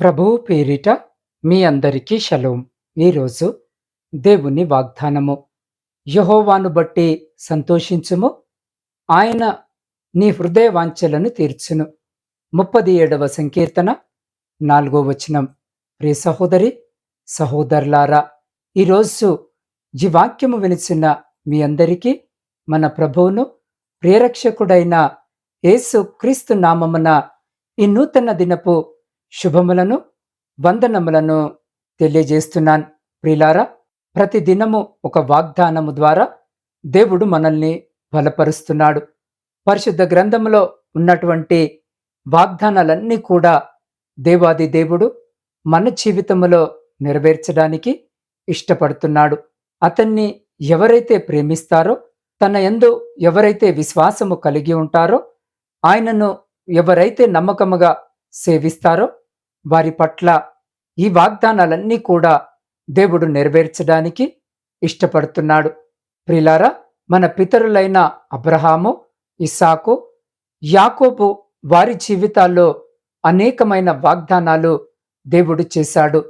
ప్రభువు పేరిట మీ అందరికీ షలోం. ఈరోజు దేవుని వాగ్దానము. యహోవాను బట్టి సంతోషించుము. ఆయన నీ హృదయ వాంఛలను తీర్చును. ముప్పది ఏడవ సంకీర్తన నాలుగో వచనం. ప్రియ సహోదరి సహోదరులారా ఈరోజు ఈ వాక్యము వినిచిన మీ అందరికీ మన ప్రభువును ప్రియరక్షకుడైన యేసు క్రీస్తు నామమున ఈ నూతన దినపు శుభములను వందనములను తెలియజేస్తున్నాను. ప్రిలారా ప్రతి దినము ఒక వాగ్దానము ద్వారా దేవుడు మనల్ని బలపరుస్తున్నాడు. పరిశుద్ధ గ్రంథములో ఉన్నటువంటి వాగ్దానాలన్నీ కూడా దేవాది దేవుడు మన జీవితంలో నెరవేర్చడానికి ఇష్టపడుతున్నాడు. అతన్ని ఎవరైతే ప్రేమిస్తారో తన ఎందు ఎవరైతే విశ్వాసము కలిగి ఉంటారో ఆయనను ఎవరైతే నమ్మకముగా సేవిస్తారో వారి పట్ల ఈ వాగ్దానాలన్నీ కూడా దేవుడు నెరవేర్చడానికి ఇష్టపడుతున్నాడు. ప్రిలారా మన పితరులైన అబ్రహాము ఇస్సాకు యాకోబు వారి జీవితాల్లో అనేకమైన వాగ్దానాలు దేవుడు చేశాడు.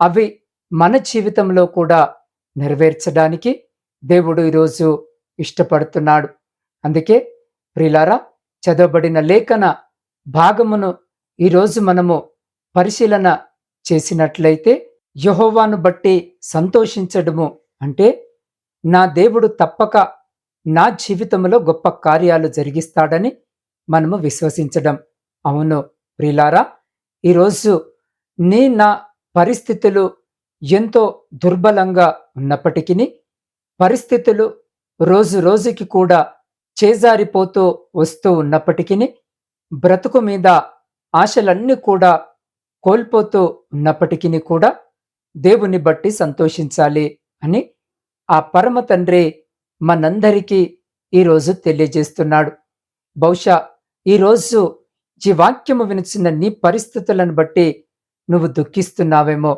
అవి మన జీవితంలో కూడా నెరవేర్చడానికి దేవుడు ఈరోజు ఇష్టపడుతున్నాడు. అందుకే ప్రిలారా చదవబడిన లేఖన భాగమును ఈరోజు మనము పరిశీలన చేసినట్లయితే యహోవాను బట్టి సంతోషించడము. అంటే నా దేవుడు తప్పక నా జీవితంలో గొప్ప కార్యాలు జరిగిస్తాడని మనము విశ్వసించడం. అవును ప్రిలారా ఈరోజు నీ నా పరిస్థితులు ఎంతో దుర్బలంగా ఉన్నప్పటికీ పరిస్థితులు రోజు రోజుకి కూడా చేజారిపోతూ వస్తూ ఉన్నప్పటికీ బ్రతుకు మీద ఆశలన్నీ కూడా కోల్పోతూ ఉన్నప్పటికీ కూడా దేవుని బట్టి సంతోషించాలి అని ఆ పరమ తండ్రి మనందరికీ ఈరోజు తెలియజేస్తున్నాడు. బహుశా ఈరోజు ఈ వాక్యము వినిచిన నీ పరిస్థితులను బట్టి నువ్వు దుఃఖిస్తున్నావేమో.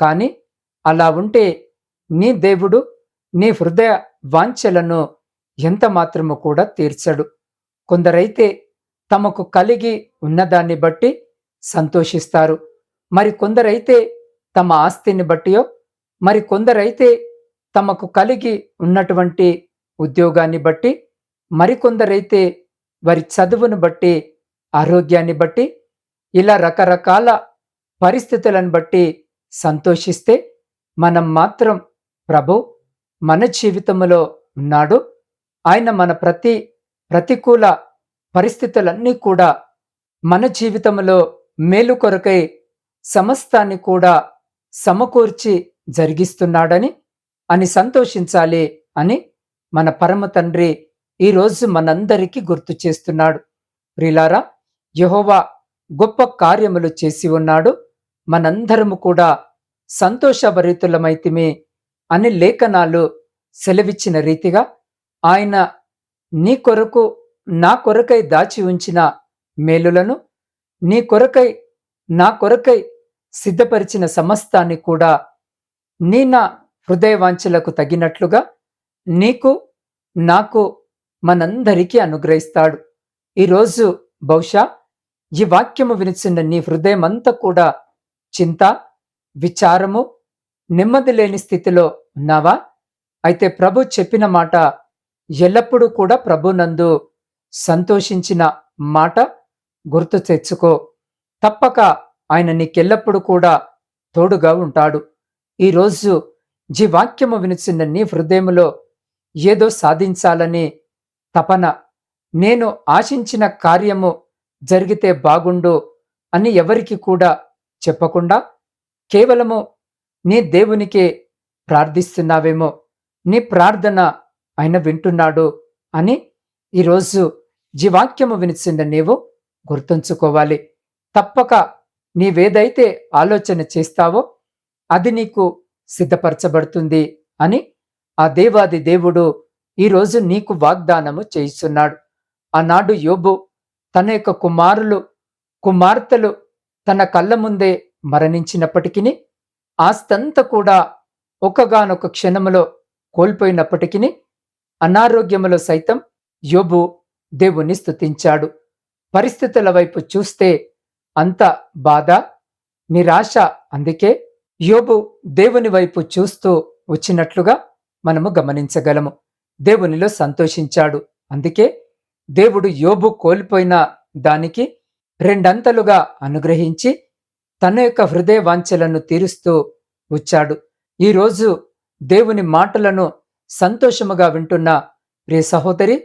కానీ అలా ఉంటే నీ దేవుడు నీ హృదయ వాంఛలను ఎంత మాత్రము కూడా తీర్చడు. కొందరైతే తమకు కలిగి ఉన్నదాన్ని బట్టి సంతోషిస్తారు. మరి కొందరైతే తమ ఆస్తిని బట్టియో మరి కొందరైతే తమకు కలిగి ఉన్నటువంటి ఉద్యోగాన్ని బట్టి మరికొందరైతే వారి చదువును బట్టి ఆరోగ్యాన్ని బట్టి ఇలా రకరకాల పరిస్థితులను బట్టి సంతోషిస్తే మనం మాత్రం ప్రభు మన జీవితంలో ఉన్నాడు. ఆయన మన ప్రతి ప్రతికూల పరిస్థితులన్నీ కూడా మన జీవితంలో మేలు కొరకై సమస్తాన్ని కూడా సమకూర్చి జరిగిస్తున్నాడని అని సంతోషించాలి అని మన పరమ తండ్రి ఈరోజు మనందరికీ గుర్తు చేస్తున్నాడు. ప్రిలారా యహోవా గొప్ప కార్యములు చేసి ఉన్నాడు. మనందరము కూడా సంతోషభరితులమైతిమే అని లేఖనాలు సెలవిచ్చిన రీతిగా ఆయన నీ కొరకు నా కొరకై దాచి ఉంచిన మేలులను నీ కొరకై నా కొరకై సిద్ధపరిచిన సమస్తాన్ని కూడా నీ నా హృదయవాంఛలకు తగినట్లుగా నీకు నాకు మనందరికీ అనుగ్రహిస్తాడు. ఈరోజు బహుశా ఈ వాక్యము వినిచిన నీ హృదయం అంతా కూడా చింత విచారము నెమ్మది లేని స్థితిలో ఉన్నావా? అయితే ప్రభు చెప్పిన మాట ఎల్లప్పుడూ కూడా ప్రభునందు సంతోషించిన మాట గుర్తు తెచ్చుకో. తప్పక ఆయన నీకెల్లప్పుడు కూడా తోడుగా ఉంటాడు. ఈరోజు జీ వాక్యము వినిచిన నీ హృదయములో ఏదో సాధించాలని తపన. నేను ఆశించిన కార్యము జరిగితే బాగుండు అని ఎవరికి కూడా చెప్పకుండా కేవలము నీ దేవునికే ప్రార్థిస్తున్నావేమో. నీ ప్రార్థన ఆయన వింటున్నాడు అని ఈరోజు జీవాక్యము వినిచిన నీవు గుర్తుంచుకోవాలి. తప్పక నీవేదైతే ఆలోచన చేస్తావో అది నీకు సిద్ధపరచబడుతుంది అని ఆ దేవాది దేవుడు ఈరోజు నీకు వాగ్దానము చేయిస్తున్నాడు. ఆనాడు యోబు తన యొక్క కుమారులు కుమార్తెలు తన కళ్ళ ముందే మరణించినప్పటికీ ఆస్తంతా కూడా ఒకగానొక క్షణములో కోల్పోయినప్పటికీ అనారోగ్యములో సైతం యోబు దేవుని స్తుతించాడు. పరిస్థితుల వైపు చూస్తే అంత బాధ నిరాశ. అందుకే యోబు దేవుని వైపు చూస్తూ వచ్చినట్లుగా మనము గమనించగలము. దేవునిలో సంతోషించాడు. అందుకే దేవుడు యోబు కోల్పోయిన దానికి రెండంతలుగా అనుగ్రహించి తన యొక్క హృదయ వాంఛలను తీరుస్తూ వచ్చాడు. ఈరోజు దేవుని మాటలను సంతోషముగా వింటున్న ప్రియ సహోదరి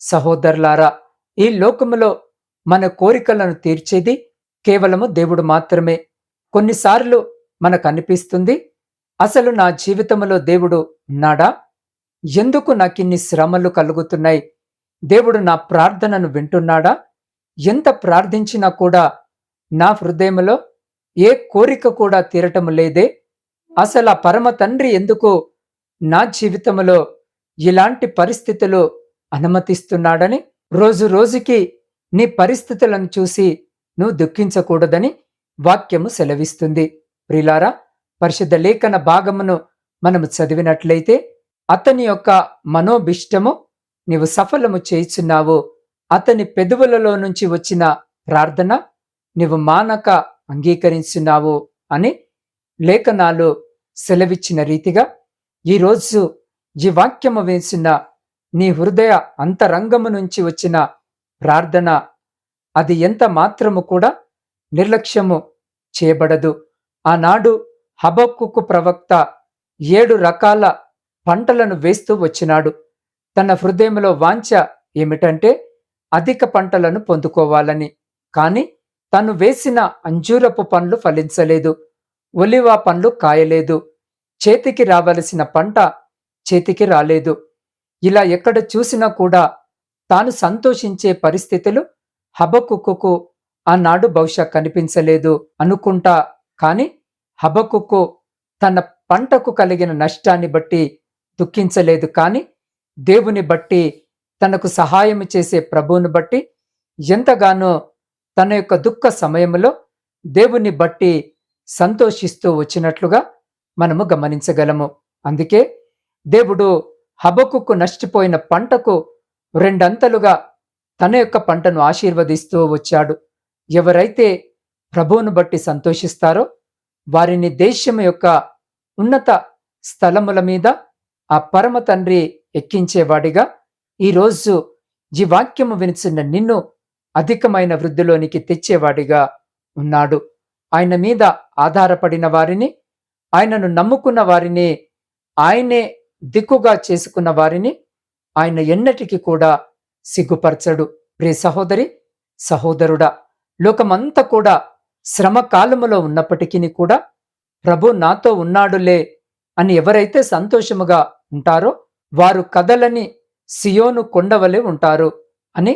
సహోదరులారా ఈ లోకములో మన కోరికలను తీర్చేది కేవలము దేవుడు మాత్రమే. కొన్నిసార్లు మనకు అనిపిస్తుంది అసలు నా జీవితంలో దేవుడు ఉన్నాడా? ఎందుకు నాకిన్ని శ్రమలు కలుగుతున్నాయి? దేవుడు నా ప్రార్థనను వింటున్నాడా? ఎంత ప్రార్థించినా కూడా నా హృదయంలో ఏ కోరిక కూడా తీరటం లేదే. అసలు ఆ పరమ తండ్రి ఎందుకు నా జీవితంలో ఇలాంటి పరిస్థితులు అనుమతిస్తున్నాడని రోజు రోజుకి నీ పరిస్థితులను చూసి నువ్వు దుఃఖించకూడదని వాక్యము సెలవిస్తుంది. ప్రిలారా పరిశుద్ధ లేఖన భాగమును మనము చదివినట్లయితే అతని యొక్క మనోభిష్టము నీవు సఫలము చేయుచున్నావు. అతని పెదవులలో నుంచి వచ్చిన ప్రార్థన నీవు మానక అంగీకరించున్నావు అని లేఖనాలు సెలవిచ్చిన రీతిగా ఈరోజు ఈ వాక్యము వేసిన నీ హృదయ అంతరంగము నుంచి వచ్చిన ప్రార్థన. అది ఎంత మాత్రము కూడా నిర్లక్ష్యము చేయబడదు. ఆనాడు హబక్కుకు ప్రవక్త ఏడు రకాల పంటలను వేస్తూ వచ్చినాడు. తన హృదయంలో వాంఛ ఏమిటంటే అధిక పంటలను పొందుకోవాలని. కాని తను వేసిన అంజూరపు పండ్లు ఫలించలేదు. ఒలివా పండ్లు కాయలేదు. చేతికి రావలసిన పంట చేతికి రాలేదు. ఇలా ఎక్కడ చూసినా కూడా తాను సంతోషించే పరిస్థితులు హబకుక్కు ఆనాడు బహుశా కనిపించలేదు అనుకుంటా. కాని హబకుక్కు తన పంటకు కలిగిన నష్టాన్ని బట్టి దుఃఖించలేదు. కాని దేవుని బట్టి తనకు సహాయం చేసే ప్రభువుని బట్టి ఎంతగానో తన యొక్క దుఃఖ సమయంలో దేవుని బట్టి సంతోషిస్తూ వచ్చినట్లుగా మనము గమనించగలము. అందుకే దేవుడు హబకుకు నష్టపోయిన పంటకు రెండంతలుగా తన యొక్క పంటను ఆశీర్వదిస్తూ వచ్చాడు. ఎవరైతే ప్రభువును బట్టి సంతోషిస్తారో వారిని దేశం యొక్క ఉన్నత స్థలముల మీద ఆ పరమ తండ్రి ఎక్కించేవాడిగా ఈరోజు ఈ వాక్యము వినిచిన నిన్ను అధికమైన వృద్ధిలోనికి తెచ్చేవాడిగా ఉన్నాడు. ఆయన మీద ఆధారపడిన వారిని ఆయనను నమ్ముకున్న వారిని ఆయనే దిక్కుగా చేసుకున్న వారిని ఆయన ఎన్నటికీ కూడా సిగ్గుపరచడు. ప్రే సహోదరి సహోదరుడా లోకమంతా కూడా శ్రమ కాలములో ఉన్నప్పటికీ కూడా ప్రభు నాతో ఉన్నాడులే అని ఎవరైతే సంతోషముగా ఉంటారో వారు కదలని సియోను కొండవలే ఉంటారు అని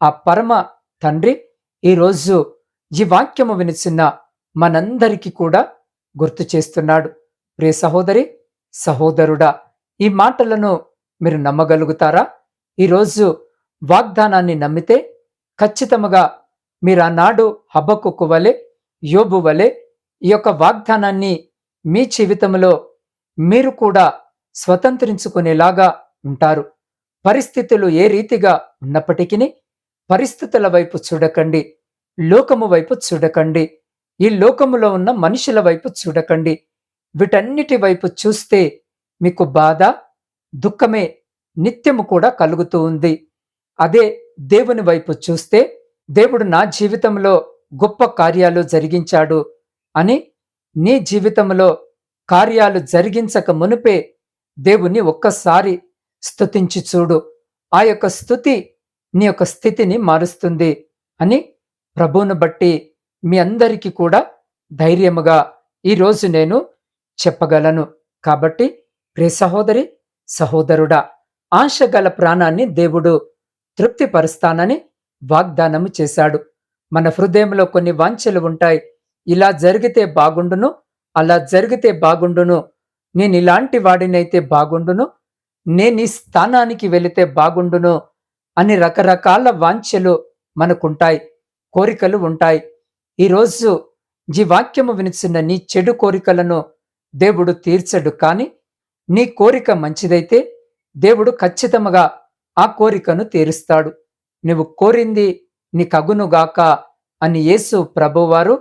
ఆ పరమ తండ్రి ఈరోజు ఈ వాక్యము వినిచిన మనందరికీ కూడా గుర్తు చేస్తున్నాడు. ప్రియ సహోదరి సహోదరుడా ఈ మాటలను మీరు నమ్మగలుగుతారా? ఈరోజు వాగ్దానాన్ని నమ్మితే ఖచ్చితముగా మీరు ఆనాడు హబ్బకుక్కు వలె యోబు వలె ఈ యొక్క వాగ్దానాన్ని మీ జీవితంలో మీరు కూడా స్వతంత్రించుకునేలాగా ఉంటారు. పరిస్థితులు ఏ రీతిగా ఉన్నప్పటికీ పరిస్థితుల వైపు చూడకండి లోకము వైపు చూడకండి ఈ లోకములో ఉన్న మనుషుల వైపు చూడకండి. వీటన్నిటి వైపు చూస్తే మీకు బాధ దుఃఖమే నిత్యము కూడా కలుగుతూ ఉంది. అదే దేవుని వైపు చూస్తే దేవుడు నా జీవితంలో గొప్ప కార్యాలు జరిగించాడు అని నీ జీవితంలో కార్యాలు జరిగించక మునిపే దేవుణ్ణి ఒక్కసారి స్తుతించి చూడు. ఆ యొక్క స్థుతి నీ యొక్క స్థితిని మారుస్తుంది అని ప్రభువును బట్టి మీ అందరికీ కూడా ధైర్యముగా ఈరోజు నేను చెప్పగలను. కాబట్టి ప్రే సహోదరి సహోదరుడా ఆశ గల ప్రాణాన్ని దేవుడు తృప్తిపరుస్తానని వాగ్దానము చేశాడు. మన హృదయంలో కొన్ని వాంఛలు ఉంటాయి. ఇలా జరిగితే బాగుండును అలా జరిగితే బాగుండును. నేను ఇలాంటి వాడినైతే బాగుండును నేను ఈ స్థానానికి వెళితే బాగుండును అని రకరకాల వాంఛలు మనకుంటాయి కోరికలు ఉంటాయి. ఈరోజు ఈ వాక్యము వినిచిన నీ చెడు కోరికలను దేవుడు తీర్చడు కాని నీ కోరిక మంచిదైతే దేవుడు ఖచ్చితముగా ఆ కోరికను తీరుస్తాడు. నువ్వు కోరింది నీకగునుగాక అని యేసు ప్రభువారు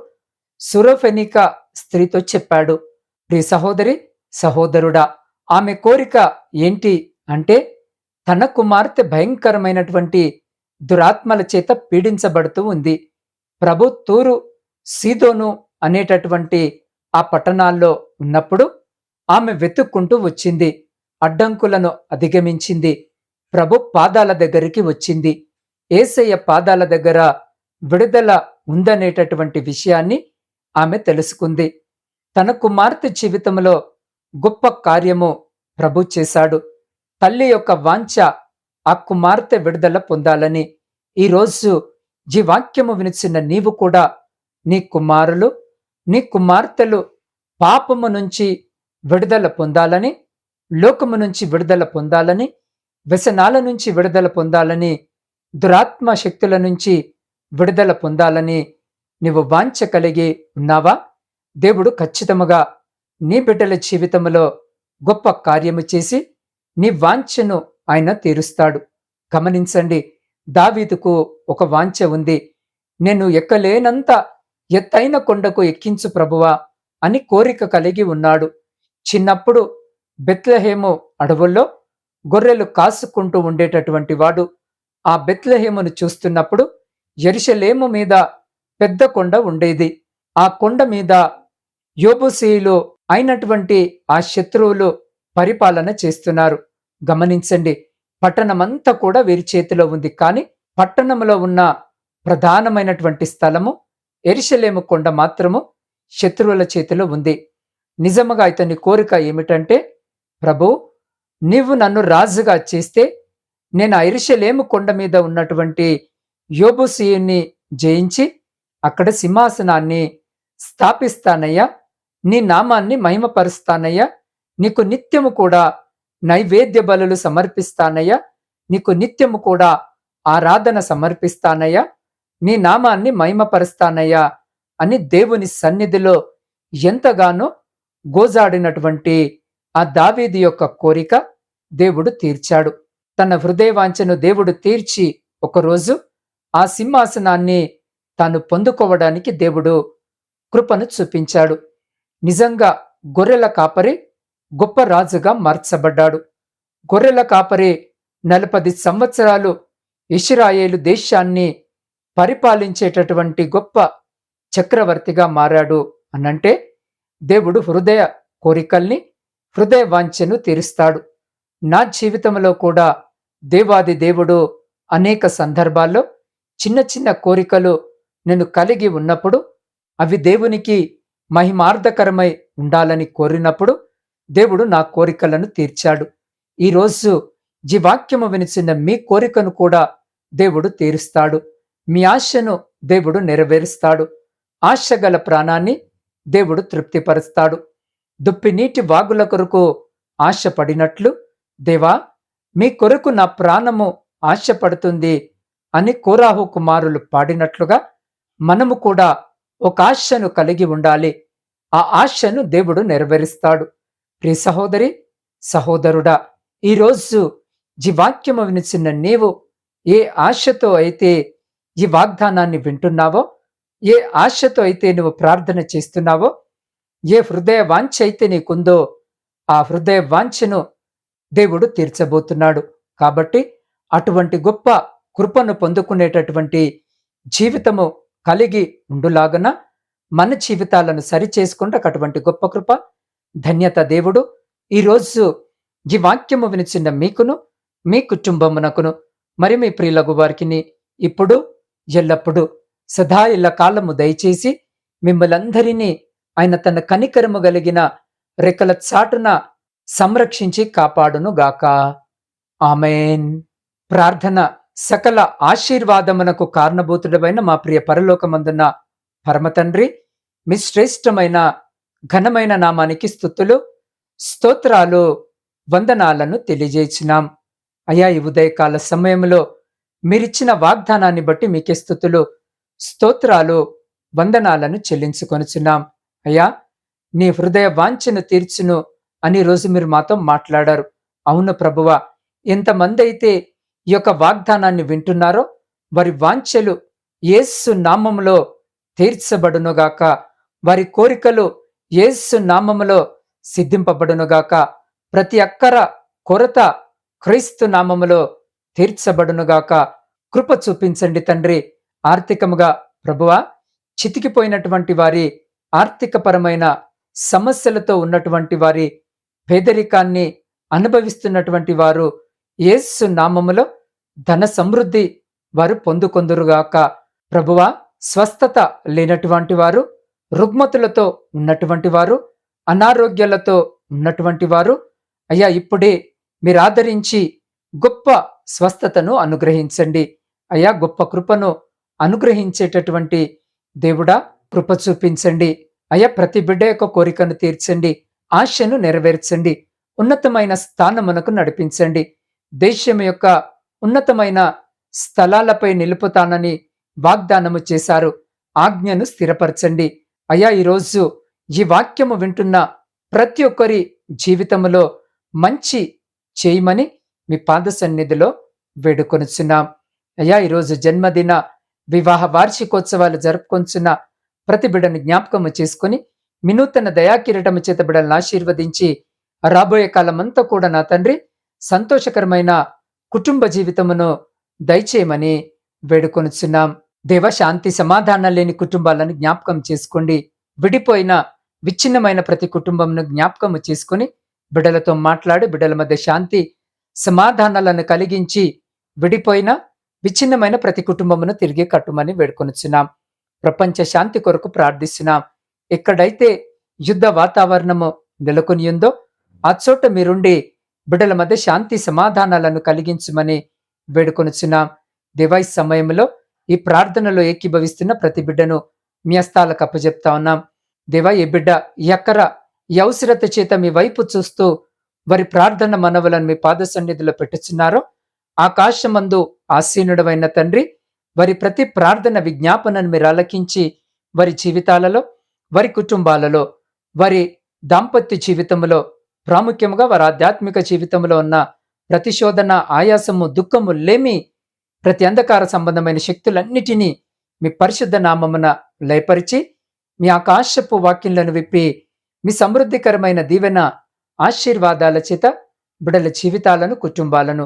సురఫెనిక స్త్రీతో చెప్పాడు. ప్రి సహోదరి సహోదరుడా ఆమె కోరిక ఏంటి అంటే తన కుమార్తె భయంకరమైనటువంటి దురాత్మల చేత పీడించబడుతూ ఉంది. ప్రభు తూరు సీదోను అనేటటువంటి ఆ పట్టణాల్లో ఉన్నప్పుడు ఆమె వెతుక్కుంటూ వచ్చింది. అడ్డంకులను అధిగమించింది. ప్రభు పాదాల దగ్గరికి వచ్చింది. ఏసయ్య పాదాల దగ్గర విడుదల ఉందనేటటువంటి విషయాన్ని ఆమె తెలుసుకుంది. తన కుమార్తె జీవితంలో గొప్ప కార్యము ప్రభు చేశాడు. తల్లి యొక్క వాంఛ ఆ కుమార్తె విడుదల పొందాలని. ఈరోజు ఈ వాక్యము వినిచిన నీవు కూడా నీ కుమారులు నీ కుమార్తెలు పాపము నుంచి విడుదల పొందాలని లోకము నుంచి విడుదల పొందాలని వ్యసనాల నుంచి విడుదల పొందాలని దురాత్మ శక్తుల నుంచి విడుదల పొందాలని నీవు వాంఛ కలిగి ఉన్నావా? దేవుడు ఖచ్చితముగా నీ బిడ్డల జీవితంలో గొప్ప కార్యము చేసి నీ వాంఛను ఆయన తీరుస్తాడు. గమనించండి దావీదుకు ఒక వాంఛ ఉంది. నేను ఎక్కలేనంత ఎత్తైన కొండకు ఎక్కించు ప్రభువా అని కోరిక కలిగి ఉన్నాడు. చిన్నప్పుడు బెత్లహేము అడవుల్లో గొర్రెలు కాసుకుంటూ ఉండేటటువంటి వాడు ఆ బెత్లహేమును చూస్తున్నప్పుడు ఎరిశలేము మీద పెద్ద కొండ ఉండేది. ఆ కొండ మీద యోబుసేయులు అయినటువంటి ఆ శత్రువులు పరిపాలన చేస్తున్నారు. గమనించండి పట్టణమంతా కూడా వీరి చేతిలో ఉంది. కానీ పట్టణంలో ఉన్న ప్రధానమైనటువంటి స్థలము ఎరిశలేము కొండ మాత్రము శత్రువుల చేతిలో ఉంది. నిజముగా ఇతని కోరిక ఏమిటంటే ప్రభు నీవు నన్ను రాజుగా చేస్తే నేను ఐరిషలేము కొండ మీద ఉన్నటువంటి యోబుసీయుని జయించి అక్కడ సింహాసనాన్ని స్థాపిస్తానయ్యా నీ నామాన్ని మహిమపరుస్తానయ్యా నీకు నిత్యము కూడా నైవేద్య బలులు సమర్పిస్తానయ్యా నీకు నిత్యము కూడా ఆరాధన సమర్పిస్తానయ్యా నీ నామాన్ని మహిమపరుస్తానయ్యా అని దేవుని సన్నిధిలో ఎంతగానో గోజాడినటువంటి ఆ దావీది యొక్క కోరిక దేవుడు తీర్చాడు. తన హృదయవాంఛను దేవుడు తీర్చి ఒకరోజు ఆ సింహాసనాన్ని తాను పొందుకోవడానికి దేవుడు కృపను చూపించాడు. నిజంగా గొర్రెల కాపరి గొప్ప రాజుగా మార్చబడ్డాడు. గొర్రెల కాపరి నలపది సంవత్సరాలు ఇష్రాయేలు దేశాన్ని పరిపాలించేటటువంటి గొప్ప చక్రవర్తిగా మారాడు అనంటే దేవుడు హృదయ కోరికల్ని హృదయ వాంఛను తీరుస్తాడు. నా జీవితంలో కూడా దేవాది దేవుడు అనేక సందర్భాల్లో చిన్న చిన్న కోరికలు నేను కలిగి ఉన్నప్పుడు అవి దేవునికి మహిమార్థకరమై ఉండాలని కోరినప్పుడు దేవుడు నా కోరికలను తీర్చాడు. ఈరోజు జీవాక్యము వినిచిన మీ కోరికను కూడా దేవుడు తీరుస్తాడు. మీ ఆశను దేవుడు నెరవేరుస్తాడు. ఆశ గల ప్రాణాన్ని దేవుడు తృప్తిపరుస్తాడు. దుప్పి నీటి వాగుల కొరకు ఆశపడినట్లు దేవా మీ కొరకు నా ప్రాణము ఆశపడుతుంది అని కోరాహు కుమారులు పాడినట్లుగా మనము కూడా ఒక ఆశను కలిగి ఉండాలి. ఆ ఆశను దేవుడు నెరవేరుస్తాడు. ప్రి సహోదరి సహోదరుడా ఈరోజు జీవాక్యము వినిచిన నీవు ఏ ఆశతో అయితే ఈ వాగ్దానాన్ని వింటున్నావో ఏ ఆశతో అయితే నువ్వు ప్రార్థన చేస్తున్నావో ఏ హృదయ వాంఛ అయితే నీకుందో ఆ హృదయ వాంఛను దేవుడు తీర్చబోతున్నాడు. కాబట్టి అటువంటి గొప్ప కృపను పొందుకునేటటువంటి జీవితము కలిగి ఉండులాగన మన జీవితాలను సరిచేసుకుంటే అటువంటి గొప్ప కృప ధన్యత దేవుడు. ఈరోజు ఈ వాక్యము వినిచిన మీకును మీ కుటుంబమునకును మరి మీ ప్రియులగు వారికి ఇప్పుడు ఎల్లప్పుడూ సదా ఇలా కాలము దయచేసి మిమ్మలందరినీ ఆయన తన కనికరము కలిగిన రెక్కల చాటున సంరక్షించి కాపాడును గాక ఆమెన్. ప్రార్థన సకల ఆశీర్వాదమునకు కారణభూతుడమైన మా ప్రియ పరలోకమందున్న పరమతండ్రి మీ శ్రేష్టమైన ఘనమైన నామానికి స్థుతులు స్తోత్రాలు వందనాలను తెలియజేసినాం అయా ఈ ఉదయకాల సమయంలో మీరిచ్చిన వాగ్దానాన్ని బట్టి మీకే స్థుతులు స్తోత్రాలు వందనాలను చెల్లించుకొనుచున్నాం. అయ్యా నీ హృదయ వాంఛను తీర్చును అని రోజు మీరు మాతో మాట్లాడారు. అవును ప్రభువ ఎంతమంది అయితే ఈ యొక్క వాగ్దానాన్ని వింటున్నారో వారి వాంఛలు యేసు నామములో తీర్చబడునుగాక. వారి కోరికలు ఏసు నామములో సిద్ధింపబడునుగాక. ప్రతి అక్కర కొరత క్రీస్తు నామములో తీర్చబడునుగాక. కృప చూపించండి తండ్రి. ఆర్థికముగా ప్రభువ చితికిపోయినటువంటి వారి ఆర్థికపరమైన సమస్యలతో ఉన్నటువంటి వారి పేదరికాన్ని అనుభవిస్తున్నటువంటి వారు యేసు నామములో ధన సమృద్ధి వారు పొందుకొందురుగాక. ప్రభువ స్వస్థత లేనటువంటి వారు రుగ్మతులతో ఉన్నటువంటి వారు అనారోగ్యాలతో ఉన్నటువంటి వారు అయ్యా ఇప్పుడే మీరు ఆదరించి గొప్ప స్వస్థతను అనుగ్రహించండి. అయ్యా గొప్ప కృపను అనుగ్రహించేటటువంటి దేవుడా కృప చూపించండి. అయ్యా ప్రతి బిడ్డ యొక్క కోరికను తీర్చండి. ఆశను నెరవేర్చండి. ఉన్నతమైన స్థానమునకు నడిపించండి. దేశం యొక్క ఉన్నతమైన స్థలాలపై నిలుపుతానని వాగ్దానము చేశారు. ఆజ్ఞను స్థిరపరచండి. అయ్యా ఈరోజు ఈ వాక్యము వింటున్న ప్రతి ఒక్కరి జీవితంలో మంచి చేయమని మీ పాద సన్నిధిలో వేడుకొనుచున్నాం. అయ్యా ఈరోజు జన్మదిన వివాహ వార్షికోత్సవాలు జరుపుకొంచున్న ప్రతి బిడను జ్ఞాపకము చేసుకుని వినూతన దయాకిరీటము చేత బిడల్ని ఆశీర్వదించి రాబోయే కాలమంతా కూడా నా తండ్రి సంతోషకరమైన కుటుంబ జీవితమును దయచేయమని వేడుకొనుచున్నాం. దేవ శాంతి సమాధానం లేని కుటుంబాలను జ్ఞాపకం చేసుకోండి. విడిపోయిన విచ్ఛిన్నమైన ప్రతి కుటుంబంను జ్ఞాపకము చేసుకుని బిడలతో మాట్లాడి బిడల మధ్య శాంతి సమాధానాలను కలిగించి విడిపోయిన విచ్ఛిన్నమైన ప్రతి కుటుంబమును తిరిగి కట్టుమని వేడుకొనిచున్నాం. ప్రపంచ శాంతి కొరకు ప్రార్థిస్తున్నాం. ఎక్కడైతే యుద్ధ వాతావరణము నెలకొని ఉందో ఆ చోట మీరుండి బిడ్డల మధ్య శాంతి సమాధానాలను కలిగించమని వేడుకొనిచున్నాం. దివై సమయంలో ఈ ప్రార్థనలో ఏకీభవిస్తున్న ప్రతి బిడ్డను మీ హస్తాలకు అప్పచెప్తా ఉన్నాం. దేవా ఈ బిడ్డ ఎక్కర ఈ అవసరత చేత మీ వైపు చూస్తూ వారి ప్రార్థన మనవులను మీ పాద సన్నిధిలో పెట్టుచున్నారో ఆకాశమందు ఆసీనుడమైన తండ్రి వారి ప్రతి ప్రార్థన విజ్ఞాపనను మీరు అలకించి వారి జీవితాలలో వారి కుటుంబాలలో వారి దాంపత్య జీవితంలో ప్రాముఖ్యంగా వారి ఆధ్యాత్మిక జీవితంలో ఉన్న ప్రతిశోధన ఆయాసము దుఃఖము లేమి ప్రతి అంధకార సంబంధమైన శక్తులన్నిటినీ మీ పరిశుద్ధ నామమున లయపరిచి మీ ఆకాశపు వాక్యంలను విప్పి మీ సమృద్ధికరమైన దీవెన ఆశీర్వాదాల చేత బిడల జీవితాలను కుటుంబాలను